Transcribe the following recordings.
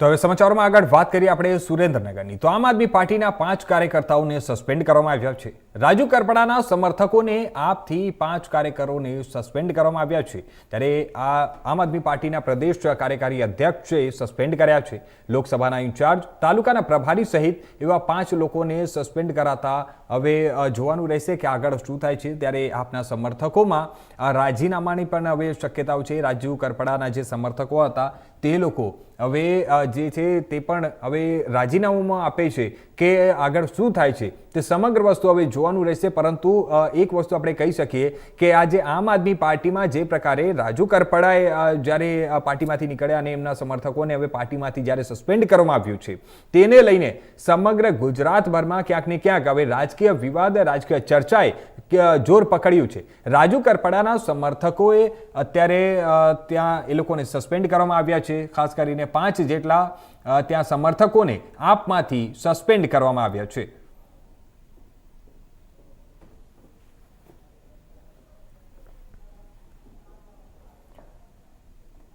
તો હવે સમાચારોમાં આગળ વાત કરીએ આપણે સુરેન્દ્રનગરની. તો આમ આદમી પાર્ટીના પાંચ કાર્યકર્તાઓને સસ્પેન્ડ કરવામાં આવ્યા છે. રાજુ કરપડાના સમર્થકોને આપથી પાંચ કાર્યકરોને સસ્પેન્ડ કરવામાં આવ્યા છે. ત્યારે આ આમ આદમી પાર્ટીના પ્રદેશ કાર્યકારી અધ્યક્ષે સસ્પેન્ડ કર્યા છે. લોકસભાના ઇન્ચાર્જ, તાલુકાના પ્રભારી સહિત એવા પાંચ લોકોને સસ્પેન્ડ કરાતા હવે જોવાનું રહેશે કે આગળ શું થાય છે. ત્યારે આપના સમર્થકોમાં રાજીનામાની પણ હવે શક્યતાઓ છે. રાજુ કરપડાના જે સમર્થકો હતા, તે લોકો હવે જે છે તે પણ હવે રાજીનામુંમાં આપે છે કે આગળ શું થાય છે તે સમગ્ર વસ્તુ હવે જોવાનું રહેશે. પરંતુ એક વસ્તુ આપણે કહી શકીએ કે આજે આમ આદમી પાર્ટીમાં જે પ્રકારે રાજુ કરપડાએ જ્યારે પાર્ટીમાંથી નીકળ્યા અને એમના સમર્થકોને હવે પાર્ટીમાંથી જ્યારે સસ્પેન્ડ કરવામાં આવ્યું છે, તેને લઈને સમગ્ર ગુજરાતભરમાં ક્યાંક ને ક્યાંક હવે રાજકીય વિવાદ, રાજકીય ચર્ચાએ જોર પકડ્યું છે. રાજુ કરપડાના સમર્થકોએ અત્યારે ત્યાં એ લોકોને સસ્પેન્ડ કરવામાં આવ્યા છે, ખાસ કરીને પાંચ જેટલા ત્યાં સમર્થકોને આપમાંથી સસ્પેન્ડ કરવામાં આવ્યા છે.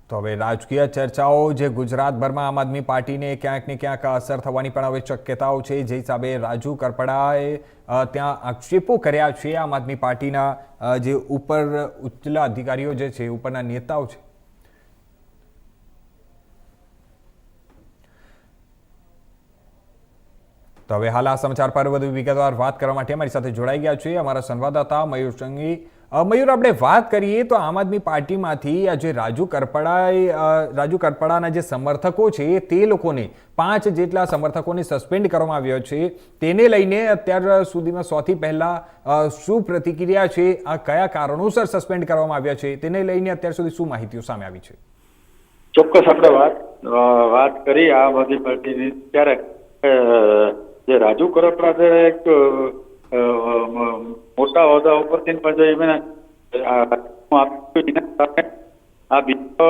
તો હવે રાજકીય ચર્ચાઓ જે ગુજરાતભરમાં આમ આદમી પાર્ટીને ક્યાંક ને ક્યાંક અસર થવાની પણ હવે શક્યતાઓ છે. જે હિસાબે રાજુ કરપડાએ ત્યાં આક્ષેપો કર્યા છે આમ આદમી પાર્ટીના જે ઉપર ઉચ્ચલા અધિકારીઓ જે છે, ઉપરના નેતાઓ છે. તો હવે હાલ આ સમાચાર પર વધુ વિગતવાર વાત કરવા માટે અમારી સાથે જોડાઈ ગયા છે અમારા સંવાદદાતા મયુર સંઘી મયુર, આપણે વાત કરીએ તો આમ આદમી પાર્ટીમાંથી આ જે રાજુ કરપડાએ રાજુ કરપડાના જે સમર્થકો છે, તે લોકોને પાંચ જેટલા સમર્થકોને સસ્પેન્ડ કરવામાં આવ્યો છે. તેને લઈને અત્યાર સુધીમાં સૌથી પહેલા શું પ્રતિક્રિયા છે, આ કયા કારણોસર સસ્પેન્ડ કરવામાં આવ્યા છે, તેને લઈને અત્યાર સુધી શું માહિતીઓ સામે આવી છે? ચોક્કસ આપણે વાત વાત કરી આમ આદમી પાર્ટીની. ત્યારે જે રાજુ કરપડા છે એક મોટા હોદ્દા ઉપરથી પછી જો એમને આ બીજો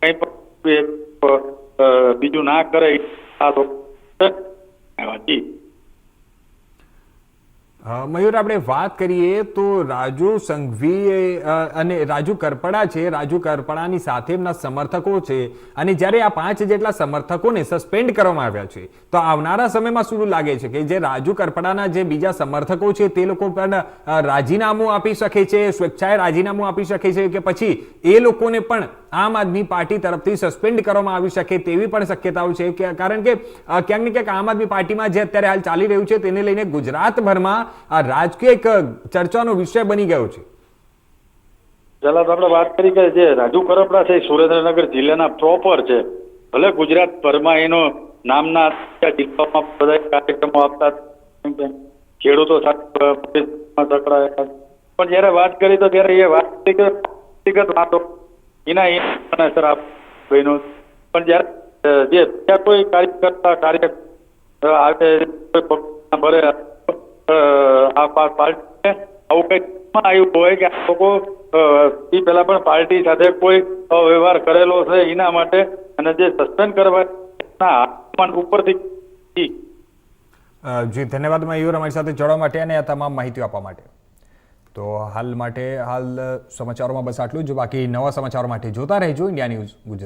કંઈ પણ બીજું ના કરે આ અ, મયુર, આપણે વાત કરીએ તો રાજુ સંઘવી અને રાજુ કરપડા છે. રાજુ કરપડાની સાથે એમના સમર્થકો છે અને જ્યારે આ પાંચ જેટલા સમર્થકોને સસ્પેન્ડ કરવામાં આવ્યા છે, તો આવનારા સમયમાં શું લાગે છે કે જે રાજુ કરપડાના જે બીજા સમર્થકો છે, તે લોકો પણ રાજીનામું આપી શકે છે, સ્વેચ્છાએ રાજીનામું આપી શકે છે કે પછી એ લોકોને પણ આમ આદમી પાર્ટી તરફથી સસ્પેન્ડ કરવામાં આવી શકે તેવી પણ શક્યતાઓ છે. કારણ કે ક્યાંક ને ક્યાંક આમ આદમી પાર્ટીમાં જે અત્યારે હાલ ચાલી રહ્યું છે તેને લઈને ગુજરાતભરમાં આ રાજકીય એક ચર્ચાનો વિષય બની ગયો છે. તો આપણે વાત કરી કે જે રાજુ કરપડા છે સુરેન્દ્રનગર જિલ્લાના પ્રોપર છે. ભલે ગુજરાત ભરમાં એનો નામના જિલ્લામાં બધા કાર્યક્રમો આપતા ખેડૂતો સાથે પણ જયારે વાત કરી તો ત્યારે એ વાત વ્યક્તિગત વાતો એના એના સર આપ બહેનો પણ જ્યારે જે બીજા કોઈ કાર્યકર્તા કાર્ય આવે ભરે આ પાર્ટીને આવું કંઈક આવ્યું હોય કે આ લોકો એ પહેલા પણ પાર્ટી સાથે કોઈ વ્યવહાર કરેલો છે એના માટે અને જે સસ્પેન્ડ કરવા ઉપરથી જી ધન્યવાદ મયુર અમારી સાથે જોડવા માટે અને આ તમામ માહિતી આપવા માટે. તો હાલ માટે હાલ સમાચારોમાં બસ આટલું જ. બાકી નવા સમાચારો માટે જોતા રહેજો. India News Gujarat.